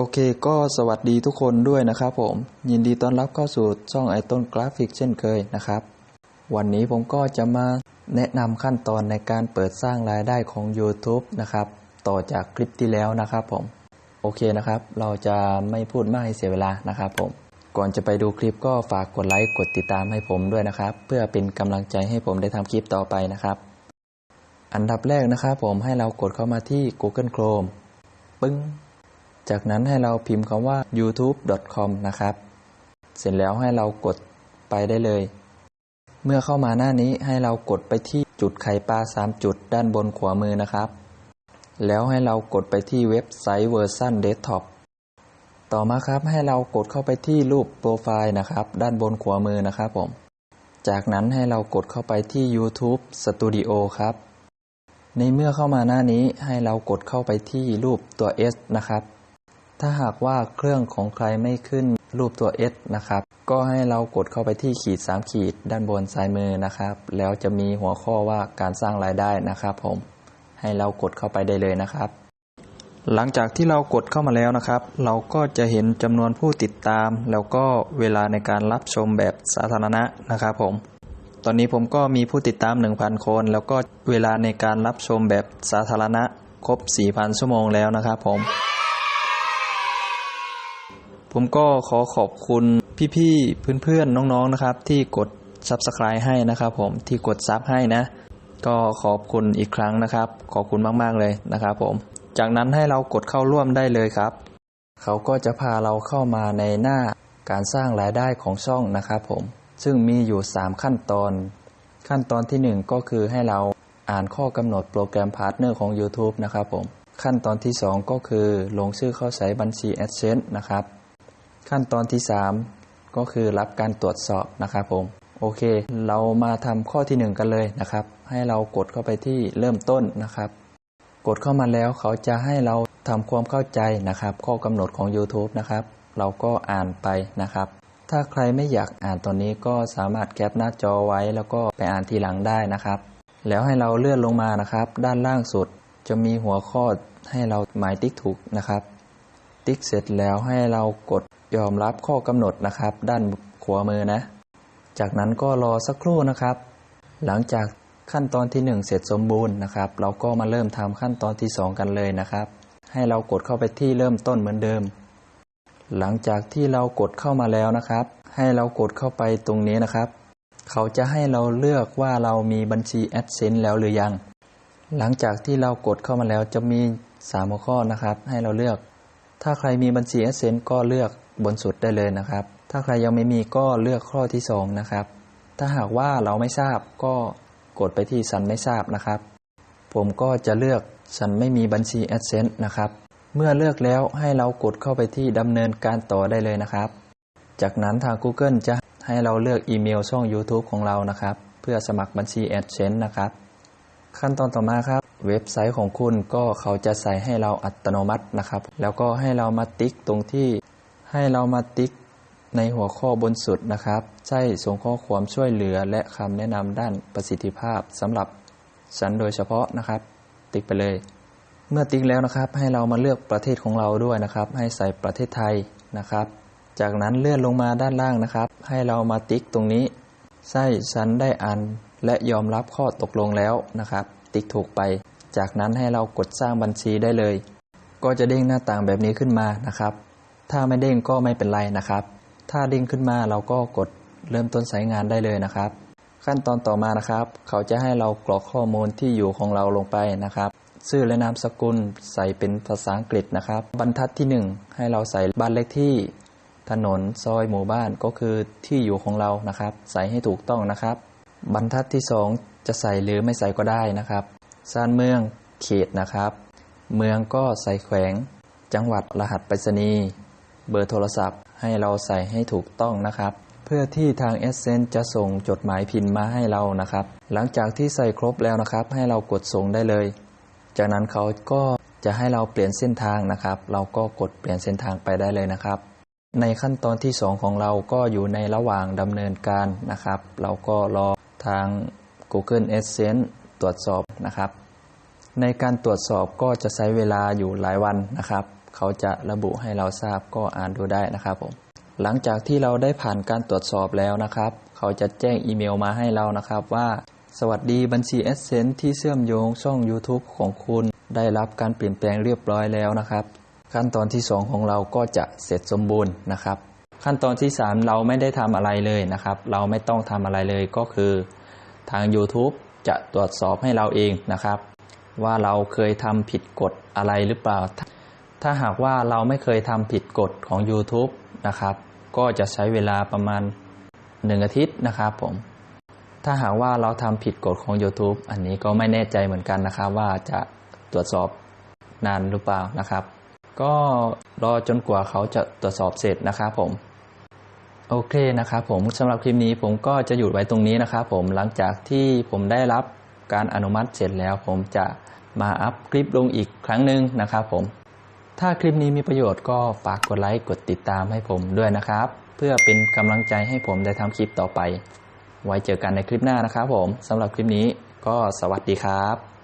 โอเคก็สวัสดีทุกคนด้วยนะครับผม ยินดีต้อนรับเข้าสู่ช่องไอต้นกราฟิกเช่นเคยนะครับ วันนี้ผมก็จะมาแนะนำขั้นตอนในการเปิดสร้างรายได้ของ YouTube นะครับ ต่อจากคลิปที่แล้วนะครับผม โอเคนะครับ เราจะไม่พูดมากให้เสียเวลานะครับผม ก่อนจะไปดูคลิปก็ฝากกดไลค์กดติดตามให้ผมด้วยนะครับ เพื่อเป็นกำลังใจให้ผมได้ทำคลิปต่อไปนะครับ อันดับแรกนะครับผมให้เรากดเข้ามาที่ Google Chrome ปึ้ง จากนั้นให้เราพิมพ์คำว่า youtube.com นะครับ เสร็จแล้วให้เรากดไปได้เลย เมื่อเข้ามาหน้านี้ให้เรากดไปที่จุดไข่ปลา 3 จุดด้านบนขวามือนะครับ แล้วให้เรากดไปที่เว็บไซต์เวอร์ชันเดสก์ท็อปต่อมาครับให้เรากดเข้าไปที่รูปโปรไฟล์นะครับ ด้านบนขวามือนะครับผม จากนั้นให้เรากดเข้าไปที่ YouTube Studio ครับ ในเมื่อเข้ามาหน้านี้ให้เรากดเข้าไปที่รูปตัว S นะครับ ถ้าหากว่าเครื่องของใครไม่ขึ้นรูปตัว S นะครับ ก็ให้เรากดเข้าไปที่ขีด 3 ขีดด้านบนซ้ายมือนะครับ แล้วจะมีหัวข้อว่าการสร้างรายได้นะครับ ผม ให้เรากดเข้าไปได้เลยนะครับ หลังจากที่เรากดเข้ามาแล้วนะครับ เราก็จะเห็นจำนวนผู้ติดตาม แล้วก็เวลาในการรับชมแบบสาธารณะนะครับ ผม ตอนนี้ผมก็มีผู้ติดตาม 1,000 คน แล้วก็เวลาในการรับชมแบบสาธารณะครบ 4,000 ชั่วโมงแล้วนะครับ ผม ผมก็ขอขอบคุณพี่ๆเพื่อนๆน้องๆนะครับ ที่กด Subscribe ให้นะครับ ผมที่กดซับให้นะ ก็ขอบคุณอีกครั้งนะครับ ขอบคุณมากๆเลยนะครับ ผม จากนั้นให้เรากดเข้าร่วมได้เลยครับ เขาก็จะพาเราเข้ามาในหน้าการสร้างรายได้ของช่องนะครับ ผม ซึ่งมีอยู่ 3 ขั้นตอน ขั้นตอนที่ 1 ก็คือให้เราอ่านข้อกำหนดโปรแกรมพาร์ทเนอร์ของ YouTube นะครับผม ขั้นตอนที่ 2 ก็คือลงชื่อเข้าใช้บัญชี AdSense นะครับ ขั้นตอนที่ 3 ก็คือรับการตรวจสอบนะครับผมโอเค เรามาทำข้อที่ 1 กันเลยนะครับ ให้เรากดเข้าไปที่เริ่มต้นนะครับ กดเข้ามาแล้วเขาจะให้เราทำความเข้าใจนะครับ ข้อกำหนดของ YouTube นะครับ เราก็อ่านไปนะครับ ถ้าใครไม่อยากอ่านตอนนี้ก็สามารถแคปหน้าจอไว้ แล้วก็ไปอ่านทีหลังได้นะครับ แล้วให้เราเลื่อนลงมานะครับ ด้านล่างสุดจะมีหัวข้อให้เราหมายติ๊กถูกนะครับ ติ๊กเสร็จแล้วให้เรากด ยอมรับข้อกำหนดนะครับ ด้านขวามือนะ จากนั้นก็รอสักครู่นะครับ หลังจากขั้นตอนที่ 1 เสร็จสมบูรณ์นะครับ เราก็มาเริ่มทำขั้นตอนที่ 2 กันเลยนะครับ ให้เรากดเข้าไปที่เริ่มต้นเหมือนเดิม หลังจากที่เรากดเข้ามาแล้วนะครับ ให้เรากดเข้าไปตรงนี้นะครับ เขาจะให้เราเลือกว่าเรามีบัญชี AdSense แล้วหรือยัง หลังจากที่เรากดเข้ามาแล้วจะมี3หัวข้อนะครับ ให้เราเลือก ถ้าใครมีบัญชี AdSense ก็เลือก บนสุดได้เลยนะครับ ถ้าใครยังไม่มีก็เลือกข้อที่ 2 นะครับ ถ้าหากว่าเราไม่ทราบก็กดไปที่ฉันไม่ทราบนะครับ ผมก็จะเลือกฉันไม่มีบัญชี AdSense นะครับ เมื่อเลือกแล้วให้เรากดเข้าไปที่ดำเนินการต่อได้เลยนะครับ จากนั้นทาง Google จะให้เราเลือกอีเมลช่อง YouTube ของเรานะครับ เพื่อสมัครบัญชี AdSense นะครับ ขั้นตอนต่อมาครับ เว็บไซต์ของคุณก็เขาจะใส่ให้เราอัตโนมัตินะครับ แล้วก็ให้เรามาติ๊กตรงที่ ให้เรามาติ๊กในหัวข้อบนสุดนะครับ ใช่ส่งข้อความช่วยเหลือและคำแนะนำด้านประสิทธิภาพสำหรับฉันโดยเฉพาะนะครับ ติ๊กไปเลย เมื่อติ๊กแล้วนะครับ ให้เรามาเลือกประเทศของเราด้วยนะครับ ให้ใส่ประเทศไทยนะครับ จากนั้นเลื่อนลงมาด้านล่างนะครับ ให้เรามาติ๊กตรงนี้ ใช่ฉันได้อ่านและยอมรับข้อตกลงแล้วนะครับ ติ๊กถูกไป จากนั้นให้เรากดสร้างบัญชีได้เลย ก็จะเด้งหน้าต่างแบบนี้ขึ้นมานะครับ ถ้าไม่เด้งก็ไม่เป็นไรนะครับ ถ้าเด้งขึ้นมาเราก็กดเริ่มต้นใช้งานได้เลยนะครับ ขั้นตอนต่อมานะครับ เขาจะให้เรากรอกข้อมูลที่อยู่ของเราลงไปนะครับชื่อและนามสกุลใส่เป็นภาษาอังกฤษนะครับ บรรทัดที่ 1 ให้เราใส่บ้านเลขที่ ถนนซอยหมู่บ้านก็คือที่อยู่ของเรานะครับ ใส่ให้ถูกต้องนะครับ บรรทัดที่ 2 จะใส่หรือไม่ใส่ก็ได้นะครับซานเมืองเขตนะครับ เมืองก็ใส่แขวง จังหวัดรหัสไปรษณีย์ เบอร์โทรศัพท์ ให้เราใส่ให้ถูกต้องนะครับ เพื่อที่ทาง e s s e n จะส่งจดหมายพิมพ์มาให้เรานะครับ หลังจากที่ใส่ครบแล้วนะครับ ให้เรากดส่งได้เลย จากนั้นเขาก็จะให้เราเปลี่ยนเส้นทางนะครับ เราก็กดเปลี่ยนเส้นทางไปได้เลยนะครับ ในขั้นตอนที่ 2 ของเราก็อยู่ในระหว่างดำเนินการนะครับ เราก็รอทาง Google Adsense ตรวจสอบนะครับ ในการตรวจสอบก็จะใช้เวลาอยู่หลายวันนะครับ เขาจะระบุให้เราทราบก็อ่านดูได้นะครับผมหลังจากที่เราได้ผ่านการตรวจสอบแล้วนะครับ เขาจะแจ้งอีเมลมาให้เรานะครับว่า สวัสดีบัญชี a d s e n s e ที่เชื่อมโยงช่อง YouTube ของคุณ ได้รับการเปลี่ยนแปลงเรียบร้อยแล้วนะครับ ขั้นตอนที่ 2 ของเราก็จะเสร็จสมบูรณ์นะครับ ขั้นตอนที่ 3 เราไม่ได้ทำอะไรเลยนะครับ เราไม่ต้องทำอะไรเลยก็คือ ทาง YouTube จะตรวจสอบให้เราเองนะครับ ว่าเราเคยทำผิดกฎอะไรหรือเปล่า ถ้าหากว่าเราไม่เคยทำผิดกฎของ YouTube นะครับ ก็จะใช้เวลาประมาณ 1 อาทิตย์นะครับผม ถ้าหากว่าเราทำผิดกฎของ YouTube อันนี้ก็ไม่แน่ใจเหมือนกันนะครับว่าจะตรวจสอบนานหรือเปล่านะครับ ก็รอจนกว่าเขาจะตรวจสอบเสร็จนะครับผม โอเคนะครับผมสำหรับคลิปนี้ผมก็จะหยุดไว้ตรงนี้นะครับผมหลังจากที่ผมได้รับการอนุมัติเสร็จแล้ว ผมจะมาอัพคลิปลงอีกครั้งหนึ่งนะครับผม ถ้าคลิปนี้มีประโยชน์ก็ฝากกดไลค์กดติดตามให้ผมด้วยนะครับ เพื่อเป็นกำลังใจให้ผมได้ทำคลิปต่อไป ไว้เจอกันในคลิปหน้านะครับผมสำหรับคลิปนี้ก็สวัสดีครับ